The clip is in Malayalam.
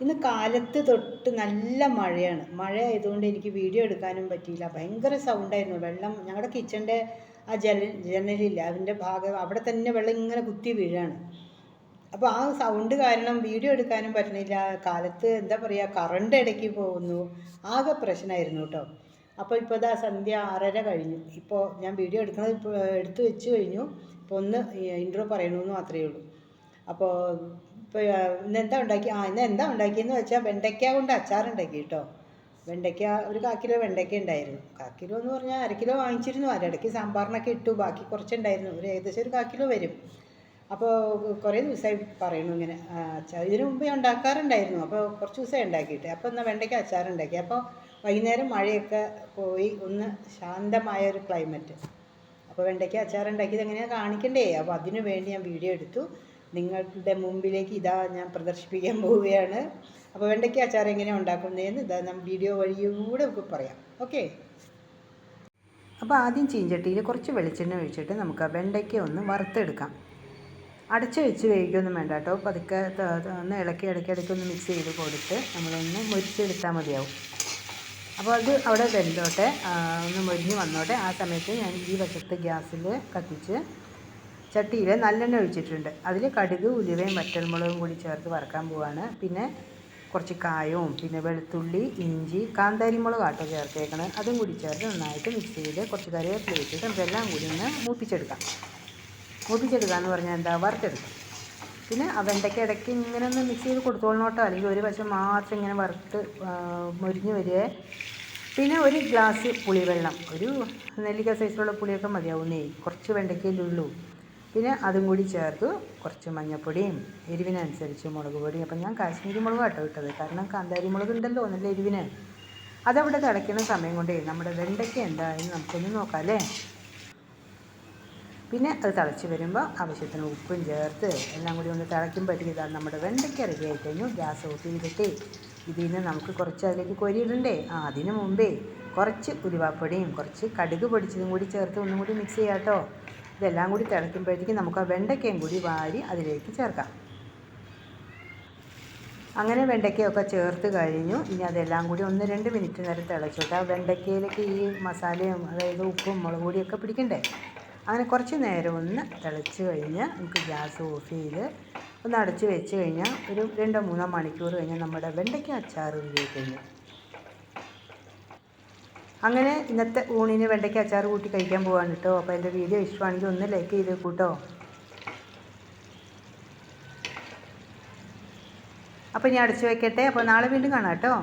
ഇന്ന് കാലത്ത് തൊട്ട് നല്ല മഴയാണ്. മഴ ആയതുകൊണ്ട് എനിക്ക് വീഡിയോ എടുക്കാനും പറ്റിയില്ല. ഭയങ്കര സൗണ്ടായിരുന്നു വെള്ളം ഞങ്ങളുടെ കിച്ചന്റെ ആ ജനൽ ജനലില്ല. അതിന്റെ ഭാഗം അവിടെ തന്നെ വെള്ളം ഇങ്ങനെ കുത്തി വീഴാണ്. അപ്പോൾ ആ സൗണ്ട് കാരണം വീഡിയോ എടുക്കാനും പറ്റണില്ല. കാലത്ത് എന്താ പറയുക കറണ്ട് ഇടയ്ക്ക് പോകുന്നു. ആകെ പ്രശ്നമായിരുന്നു കേട്ടോ അപ്പോൾ ഇപ്പോൾ ഇതാ സന്ധ്യ ആറര കഴിഞ്ഞു. ഇപ്പോൾ ഞാൻ വീഡിയോ എടുക്കുന്നത് ഇപ്പോൾ എടുത്തു വെച്ച് കഴിഞ്ഞു. ഇപ്പോൾ ഒന്ന് ഇൻട്രോ പറയണമെന്ന് മാത്രമേ ഉള്ളൂ. അപ്പോൾ ഇപ്പോൾ ഇന്ന് എന്താ ഉണ്ടാക്കി? ആ ഇന്ന് എന്താ ഉണ്ടാക്കിയെന്ന് വെച്ചാൽ വെണ്ടയ്ക്ക കൊണ്ട് അച്ചാറുണ്ടാക്കി കേട്ടോ വെണ്ടയ്ക്ക ഒരു കാ കിലോ വെണ്ടയ്ക്ക ഉണ്ടായിരുന്നു. കാ എന്ന് പറഞ്ഞാൽ അര കിലോ വാങ്ങിച്ചിരുന്നു. അതിനിടയ്ക്ക് സാമ്പാറിനൊക്കെ ഇട്ടു. ബാക്കി കുറച്ചുണ്ടായിരുന്നു. ഒരു ഏകദേശം ഒരു കാ വരും. അപ്പോൾ കുറേ ദിവസമായി പറയുന്നു ഇങ്ങനെ. അച്ചാർ ഇതിനു മുമ്പ് ഞാൻ ഉണ്ടാക്കാറുണ്ടായിരുന്നു. അപ്പോൾ കുറച്ച് ദിവസമായി ഉണ്ടാക്കിയിട്ട്. അപ്പോൾ എന്നാൽ വെണ്ടയ്ക്ക അച്ചാറുണ്ടാക്കി. അപ്പോൾ വൈകുന്നേരം മഴയൊക്കെ പോയി. ഒന്ന് ശാന്തമായ ഒരു ക്ലൈമറ്റ് അപ്പോൾ വെണ്ടയ്ക്ക അച്ചാറുണ്ടാക്കിയത് എങ്ങനെയാണ് കാണിക്കണ്ടേ? അപ്പോൾ അതിനു വേണ്ടി ഞാൻ വീഡിയോ എടുത്തു. നിങ്ങളുടെ മുമ്പിലേക്ക് ഇതാ ഞാൻ പ്രദർശിപ്പിക്കാൻ പോവുകയാണ്. അപ്പോൾ വെണ്ടയ്ക്ക അച്ചാർ എങ്ങനെയാണ് ഉണ്ടാക്കുന്നതെന്ന് ഇതാ ഞാൻ വീഡിയോ വഴിയൂടെ നമുക്ക് പറയാം. ഓക്കെ? അപ്പോൾ ആദ്യം ചീഞ്ചട്ടിയിൽ കുറച്ച് വെളിച്ചെണ്ണ ഒഴിച്ചിട്ട് നമുക്ക് വെണ്ടയ്ക്ക ഒന്ന് വറുത്തെടുക്കാം. അടച്ച് വെച്ച് വേവിക്കൊന്നും വേണ്ട കേട്ടോ. പതുക്കെ ഒന്ന് ഇളക്കി ഇടയ്ക്ക് ഇടയ്ക്ക് ഒന്ന് മിക്സ് ചെയ്ത് കൊടുത്ത് നമ്മളൊന്ന് മുരിച്ചെടുത്താൽ മതിയാവും. അപ്പോൾ അത് അവിടെ വെന്തോട്ടെ. ഒന്ന് മുരിഞ്ഞ് വന്നോട്ടെ. ആ സമയത്ത് ഞാൻ ഈ വശത്ത് ഗ്യാസിൽ കത്തിച്ച് ചട്ടിയിൽ നല്ലെണ്ണ ഒഴിച്ചിട്ടുണ്ട്. അതിൽ കടുക് ഉലുവയും വറ്റൽമുളകും കൂടി ചേർത്ത് വറക്കാൻ പോവാണ്. പിന്നെ കുറച്ച് കായവും പിന്നെ വെളുത്തുള്ളി ഇഞ്ചി കാന്താരി മുളക് ആട്ടോ ചേർത്തേക്കണം. അതും കൂടി ചേർത്ത് നന്നായിട്ട് മിക്സ് ചെയ്ത് കുറച്ച് കറിവേപ്പില വെച്ചിട്ട് നമുക്കെല്ലാം കൂടി ഒന്ന് മൂപ്പിച്ചെടുക്കാം. മൂപ്പിച്ചെടുക്കുക എന്ന് പറഞ്ഞാൽ എന്താ? വറുത്തെടുക്കാം. പിന്നെ വെണ്ടയ്ക്ക ഇടയ്ക്ക് ഇങ്ങനെ ഒന്ന് മിക്സ് ചെയ്ത് കൊടുത്തോളണം കേട്ടോ അല്ലെങ്കിൽ ഒരു വശം മാത്രം ഇങ്ങനെ വറുത്ത് മുരിഞ്ഞ് വരികയെ വരിക. പിന്നെ ഒരു ഗ്ലാസ് പുളിവെള്ളം. ഒരു നെല്ലിക്ക സൈസിലുള്ള പുളിയൊക്കെ മതിയാവുന്നേ. കുറച്ച് വെണ്ടയ്ക്കയിലേ ഉള്ളൂ. പിന്നെ അതും കൂടി ചേർത്ത് കുറച്ച് മഞ്ഞപ്പൊടിയും എരിവിനനുസരിച്ച് മുളക് പൊടിയും അപ്പം ഞാൻ കാശ്മീരി മുളക് കേട്ടോ ഇട്ടത്. കാരണം കാന്താരി മുളക് ഉണ്ടല്ലോ നല്ല എരിവിന്? അതവിടെ തിളയ്ക്കുന്ന സമയം കൊണ്ടേ നമ്മുടെ വെണ്ടയ്ക്ക എന്തായെന്ന് നമുക്കൊന്ന് നോക്കാം അല്ലേ? പിന്നെ അത് തിളച്ച് വരുമ്പോൾ ആവശ്യത്തിന് ഉപ്പും ചേർത്ത് എല്ലാം കൂടി ഒന്ന് തിളയ്ക്കുമ്പോഴത്തേക്ക് ഇതാ നമ്മുടെ വെണ്ടയ്ക്ക റെഡി ആയി കഴിഞ്ഞു. ഗ്യാസ് ഓഫ് ചെയ്തിട്ട് ഇതിൽ നിന്ന് നമുക്ക് കുറച്ച് അതിലേക്ക് കൊരിയിടണ്ടേ? ആ അതിന് മുമ്പേ കുറച്ച് ഉലുവാപ്പൊടിയും കുറച്ച് കടുക് പൊടിച്ചതും കൂടി ചേർത്ത് ഒന്നും കൂടി മിക്സ് ചെയ്യാം കേട്ടോ. ഇതെല്ലാം കൂടി തിളയ്ക്കുമ്പോഴത്തേക്കും നമുക്ക് ആ വെണ്ടയ്ക്കയും കൂടി വാരി അതിലേക്ക് ചേർക്കാം. അങ്ങനെ വെണ്ടയ്ക്കയൊക്കെ ചേർത്ത് കഴിഞ്ഞു. ഇനി അതെല്ലാം കൂടി ഒന്ന് രണ്ട് മിനിറ്റ് നേരം തിളച്ചോട്ടെ ആ വെണ്ടയ്ക്കയിലേക്ക് ഈ മസാലയും അതായത് ഉപ്പും മുളക് പൊടിയൊക്കെ പിടിക്കണ്ടേ? അങ്ങനെ കുറച്ച് നേരം ഒന്ന് തിളച്ച് കഴിഞ്ഞ് നമുക്ക് ഗ്യാസ് ഓഫ് ചെയ്ത് ഒന്ന് അടച്ച് വെച്ച് കഴിഞ്ഞാൽ ഒരു രണ്ടോ മൂന്നോ മണിക്കൂർ കഴിഞ്ഞാൽ നമ്മുടെ വെണ്ടയ്ക്ക അച്ചാർ റെഡി കഴിഞ്ഞു. അങ്ങനെ ഇന്നത്തെ ഊണിന് വെണ്ടയ്ക്ക അച്ചാർ കൂട്ടി കഴിക്കാൻ പോവാണ് കേട്ടോ. അപ്പോൾ എന്റെ വീഡിയോ ഇഷ്ടമാണെങ്കിൽ ഒന്ന് ലൈക്ക് ചെയ്ത് കൂട്ടോ. അപ്പോൾ ഇനി അടച്ചു വെക്കട്ടെ. അപ്പോൾ നാളെ വീണ്ടും കാണാം കേട്ടോ.